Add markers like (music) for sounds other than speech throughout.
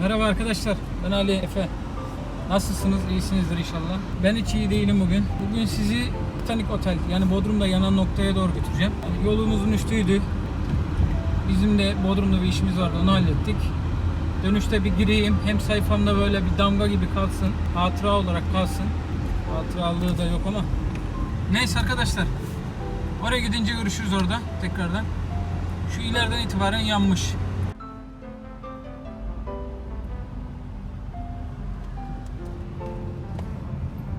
Merhaba arkadaşlar. Ben Ali Efe. Nasılsınız? İyisinizdir inşallah. Ben hiç iyi değilim bugün. Bugün sizi Titanic Otel yani Bodrum'da yanan noktaya doğru götüreceğim. Yani yolumuzun üstüydü. Bizim de Bodrum'da bir işimiz vardı. Onu hallettik. Dönüşte bir gireyim. Hem sayfamda böyle bir damga gibi kalsın. Hatıra olarak kalsın. Hatıralığı da yok ama. Neyse arkadaşlar. Oraya gidince görüşürüz orada tekrardan. Şu ileriden itibaren yanmış.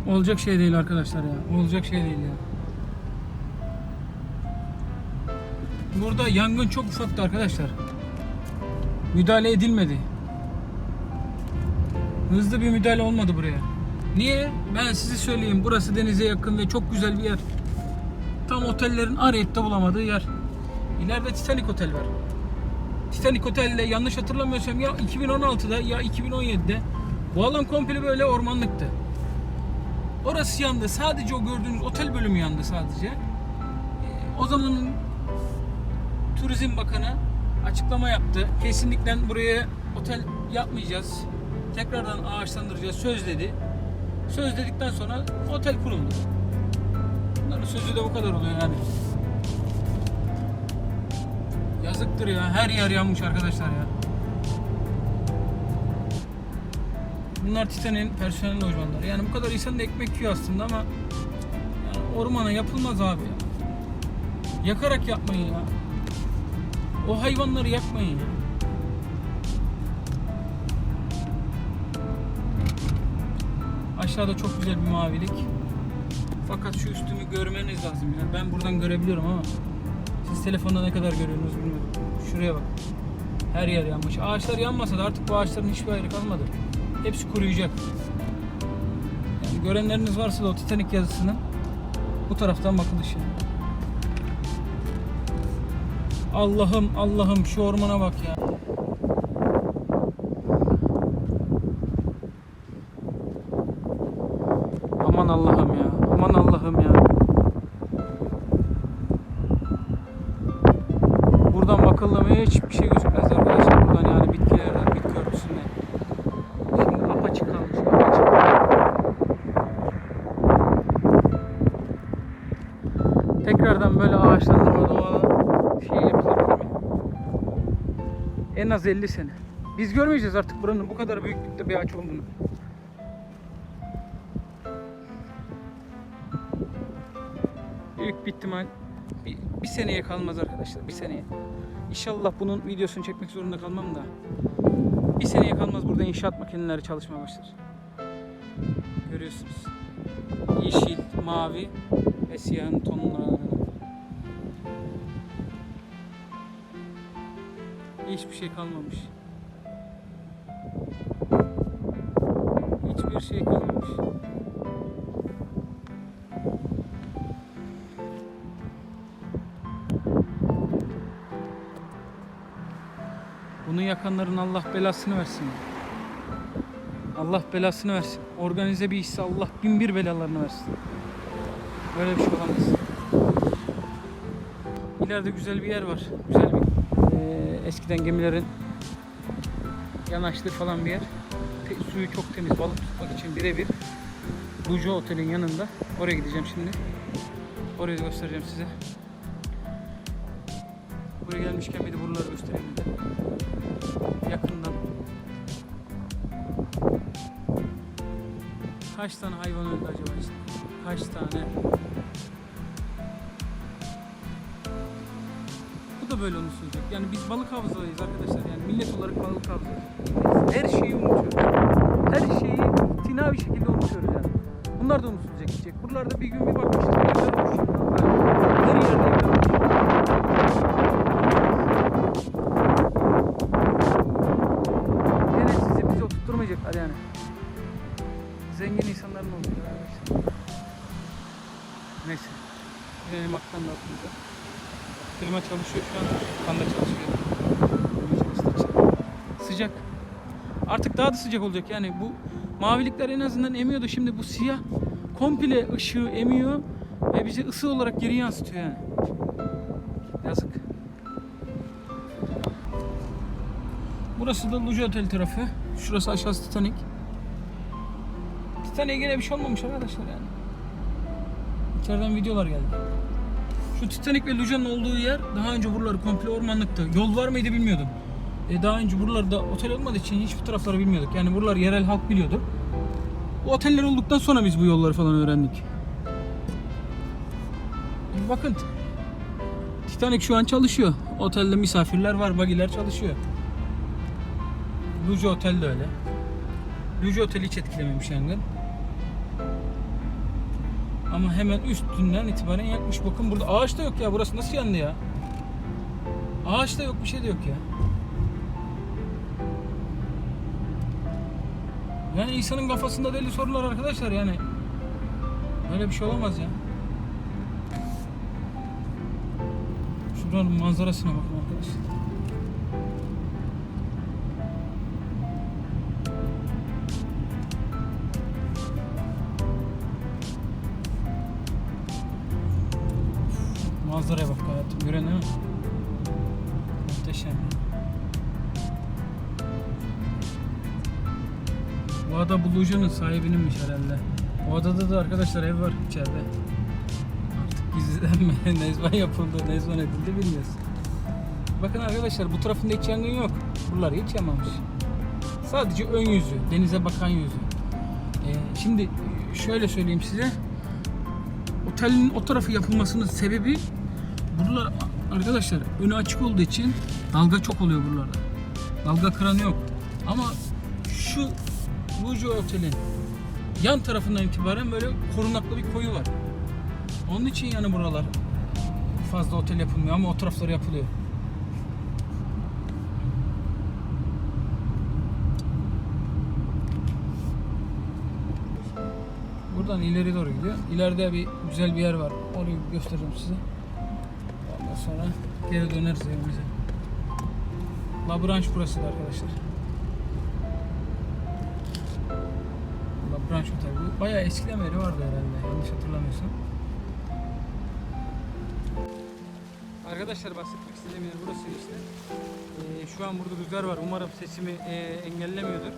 Olacak şey değil arkadaşlar ya. Olacak şey değil ya. Burada yangın çok ufaktı arkadaşlar. Müdahale edilmedi. Hızlı bir müdahale olmadı buraya. Niye? Ben size söyleyeyim. Burası denize yakın ve çok güzel bir yer. Tam otellerin arayıp da bulamadığı yer. İleride Titanic Otel var. Titanic Otel'de yanlış hatırlamıyorsam ya 2016'da ya 2017'de bu alan komple böyle ormanlıktı. Orası yandı. Sadece o gördüğünüz otel bölümü yandı sadece. Ee, O zamanın Turizm Bakanı açıklama yaptı. Kesinlikle buraya otel yapmayacağız. Tekrardan ağaçlandıracağız. Söz dedi. Söz dedikten sonra otel kuruldu. Bunların sözü de bu kadar oluyor yani. Yazıktır ya. Her yer yanmış arkadaşlar ya. Bunlar Titan'in personel lojmanları. Yani bu kadar insan da ekmek yiyor aslında ama yani ormana yapılmaz abi ya. Yakarak yapmayın ya. O hayvanları yakmayın ya. Aşağıda çok güzel bir mavilik. Fakat şu üstümü görmeniz lazım. Yani ben buradan görebiliyorum ama siz telefonda ne kadar görüyorsunuz bilmiyorum. Şuraya bak. Her yer yanmış. Ağaçlar yanmasa da artık bu ağaçların hiçbir ayrı kalmadı. Hepsi kuruyacak. Yani görenleriniz varsa da o Titanic yazısının bu taraftan bakılış yani. Allah'ım Allah'ım şu ormana bak ya. Tekrardan böyle ağaçlandırma doğa şey yapılabilir mi? En az 50 sene. Biz görmeyeceğiz artık buranın bu kadar büyüklükte bir ağaç olduğunu. Büyük bir ihtimal bir, bir seneye kalmaz arkadaşlar. Bir seneye. İnşallah bunun videosunu çekmek zorunda kalmam da. Bir seneye kalmaz burada inşaat makineleri çalışmaya başlar. Görüyorsunuz. Yeşil, mavi ve siyahın tonlarını. Hiçbir şey kalmamış. Hiçbir şey kalmamış. Bunu yakanların Allah belasını versin. Allah belasını versin. Organize bir işse Allah bin bir belalarını versin. Böyle bir şey olamaz. İleride güzel bir yer var. Güzel bir eee, eskiden gemilerin yanaştığı falan bir yer. Te- suyu çok temiz. Balık tutmak için birebir. Bujo Otel'in yanında. Oraya gideceğim şimdi. Orayı göstereceğim size. Buraya gelmişken bir de buraları göstereyim. Yakından. Kaç tane hayvan öldü acaba işte? Kaç tane? Bu da böyle unutulacak. Yani biz balık havzadayız arkadaşlar. Yani millet olarak balık havzadayız. Her şeyi unutuyoruz. Her şeyi itina bir şekilde unutuyoruz yani. Bunlar da unutulacak. Buralarda bir gün bir bakmıştık. Sıcak. Artık daha da sıcak olacak yani bu mavilikler en azından emiyordu. Şimdi bu siyah komple ışığı emiyor ve bizi ısı olarak geri yansıtıyor yani. Yazık. burası da Lujo Otel tarafı. Şurası aşağısı Titanic. Titanic'e gene bir şey olmamış arkadaşlar yani. İçeriden videolar geldi. Şu Titanic ve Lujo'nun olduğu yer daha önce buraları komple ormanlıktı. Yol var mıydı bilmiyordum. E daha önce buralarda otel olmadığı için hiçbir tarafları bilmiyorduk. Yani buralar yerel halk biliyordu. Bu oteller olduktan sonra biz bu yolları falan öğrendik. E bakın Titanic şu an çalışıyor. Otelde misafirler var, bagiler çalışıyor. Lujo Otel de öyle. Lujo Otel hiç etkilememiş yangın. Ama hemen üstünden itibaren yakmış. Bakın burada ağaç da yok ya. Burası nasıl yandı ya? Ağaç da yok, bir şey de yok ya. Yani insanın kafasında deli sorular arkadaşlar yani. Böyle bir şey olamaz ya. Şuranın manzarasına bakın arkadaşlar. Manzaraya bak hayatım. Gören değil mi? Bu ada Bulucu'nun sahibininmiş herhalde. O adada da arkadaşlar ev var içeride. Artık gizliden mi (laughs) nezban yapıldı, nezban edildi bilmiyoruz. Bakın arkadaşlar bu tarafında hiç yangın yok. Buralar hiç yanmamış. Sadece ön yüzü, denize bakan yüzü. Ee, şimdi şöyle söyleyeyim size. Otelin o tarafı yapılmasının sebebi buralar arkadaşlar önü açık olduğu için dalga çok oluyor buralarda. Dalga kıranı yok. Ama şu Lujo Otel'in yan tarafından itibaren böyle korunaklı bir koyu var. Onun için yani buralar fazla otel yapılmıyor ama o tarafları yapılıyor. Buradan ileri doğru gidiyor. İleride bir güzel bir yer var. Orayı göstereceğim size. Ondan sonra geri döneriz evimize. La Branch burası da arkadaşlar. La Branch Otel. Bu bayağı eskiden beri vardı herhalde. Yanlış hatırlamıyorsam. Arkadaşlar bahsetmek istediğim yer burası işte. Ee, şu an burada rüzgar var. Umarım sesimi e, engellemiyordur.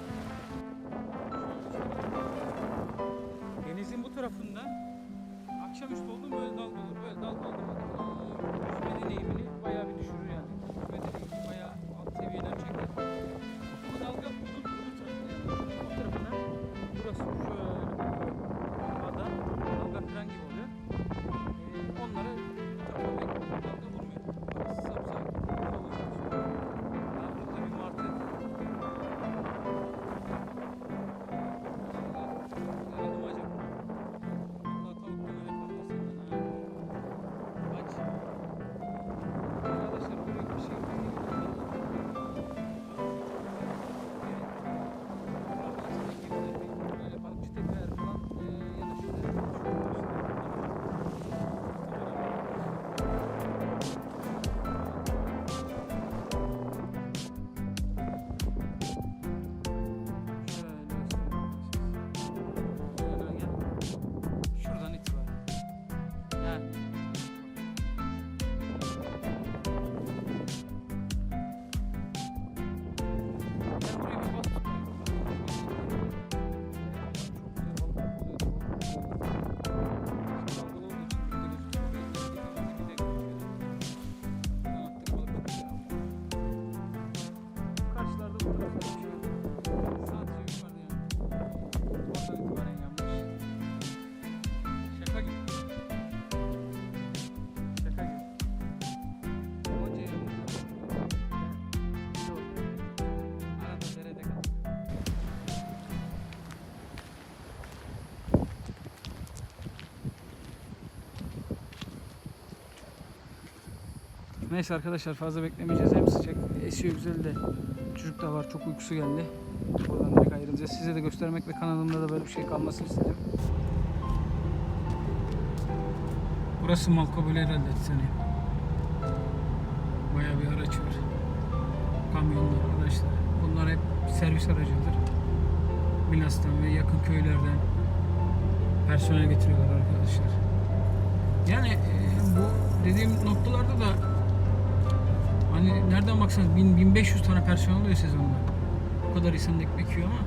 Neyse arkadaşlar fazla beklemeyeceğiz. Hem sıcak esiyor güzel de çocuk da var çok uykusu geldi. Oradan direkt ayrılacağız. Size de göstermek ve kanalımda da böyle bir şey kalmasını istedim. Burası Malkabule herhalde seni. Bayağı bir araç var. Kamyonlar, araçlar. Bunlar hep servis aracıdır. Milas'tan ve yakın köylerden personel getiriyorlar arkadaşlar. Yani e, bu dediğim noktalarda da Hani nereden baksanız 1000 1500 tane personel oluyor sezonda. O kadar insan ekmek yiyor ama.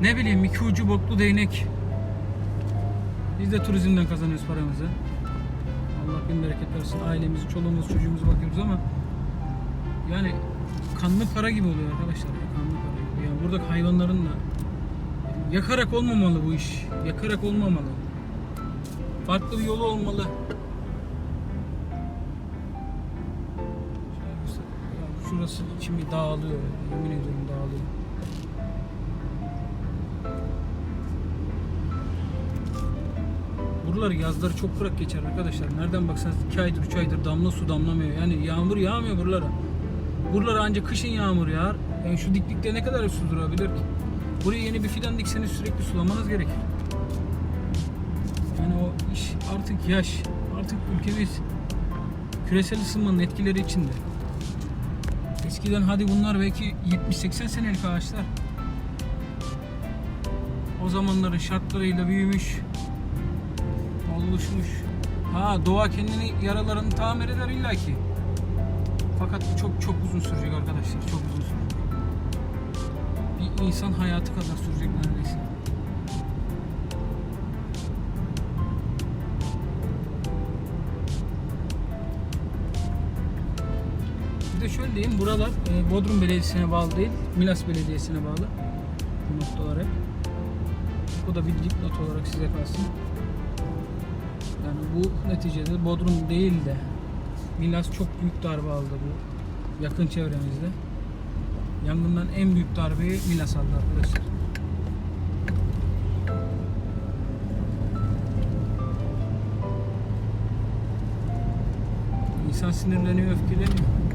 Ne bileyim iki ucu boklu değnek. Biz de turizmden kazanıyoruz paramızı. Allah bin bereket versin. Ailemizi, çoluğumuzu, çocuğumuzu bakıyoruz ama yani kanlı para gibi oluyor arkadaşlar. Kanlı para gibi. Yani buradaki hayvanların da yakarak olmamalı bu iş. Yakarak olmamalı. Farklı bir yolu olmalı. Şurası içimi dağılıyor. Yemin ediyorum dağılıyor. Buralar yazları çok kurak geçer arkadaşlar. Nereden baksanız 2 aydır 3 aydır damla su damlamıyor. Yani yağmur yağmıyor buralara. Buralara ancak kışın yağmur yağar. Yani şu diklikte ne kadar su durabilir ki? Buraya yeni bir fidan dikseniz sürekli sulamanız gerekir. Yani o iş artık yaş. Artık ülkemiz küresel ısınmanın etkileri içinde. Eskiden hadi bunlar belki 70-80 senelik ağaçlar. O zamanların şartlarıyla büyümüş, oluşmuş. Ha doğa kendini yaralarını tamir eder illaki. Fakat bu çok çok uzun sürecek arkadaşlar. Çok uzun sürecek. Bir insan hayatı kadar sürecek neredeyse. Şöyle diyeyim, buralar e, Bodrum Belediyesi'ne bağlı değil, Milas Belediyesi'ne bağlı. Bu nokta olarak. Bu da bir dipnot olarak size kalsın. Yani bu neticede Bodrum değil de Milas çok büyük darbe aldı bu yakın çevremizde. Yangından en büyük darbeyi Milas aldı arkadaşlar. İnsan sinirleniyor, öfkeleniyor.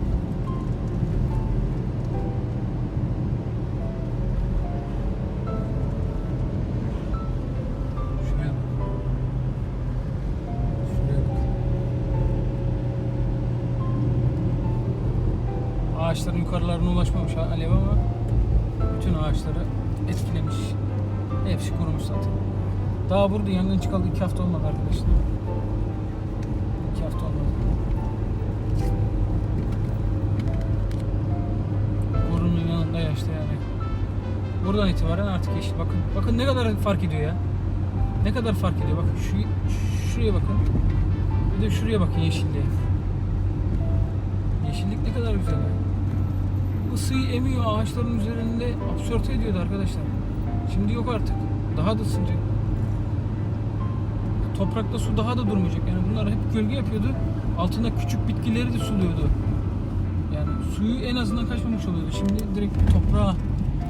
Ağaçların yukarılarına ulaşmamış alev ama bütün ağaçları etkilemiş. Hepsi kurumuş zaten. Daha burada yangın çıkalı iki hafta olmadı arkadaşlar. İki hafta olmadı. Borunun yanında yaşta yani. Buradan itibaren artık yeşil. Bakın, bakın ne kadar fark ediyor ya. Ne kadar fark ediyor. Bakın şu şuraya bakın. Bir de şuraya bakın yeşilliğe. Yeşillik ne kadar güzel ya. Isıyı emiyor ağaçların üzerinde absorbe ediyordu arkadaşlar. Şimdi yok artık. Daha da ısınacak. Toprakta su daha da durmayacak. Yani bunlar hep gölge yapıyordu. Altında küçük bitkileri de suluyordu. Yani suyu en azından kaçmamış oluyordu. Şimdi direkt toprağa,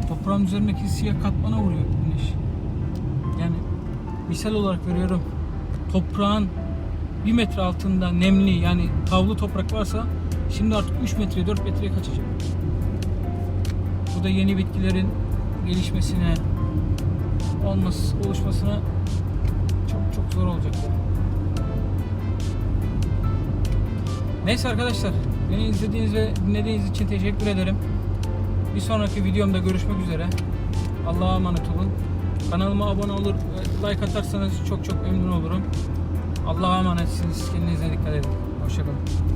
toprağın üzerindeki siyah katmana vuruyor güneş. Yani misal olarak veriyorum. Toprağın bir metre altında nemli yani tavlı toprak varsa şimdi artık 3 metre 4 metreye kaçacak. Bu da yeni bitkilerin gelişmesine olması, oluşmasına çok çok zor olacak. Neyse arkadaşlar beni izlediğiniz ve dinlediğiniz için teşekkür ederim. Bir sonraki videomda görüşmek üzere. Allah'a emanet olun. Kanalıma abone olur, like atarsanız çok çok memnun olurum. Allah'a emanetsiniz. Kendinize dikkat edin. Hoşçakalın.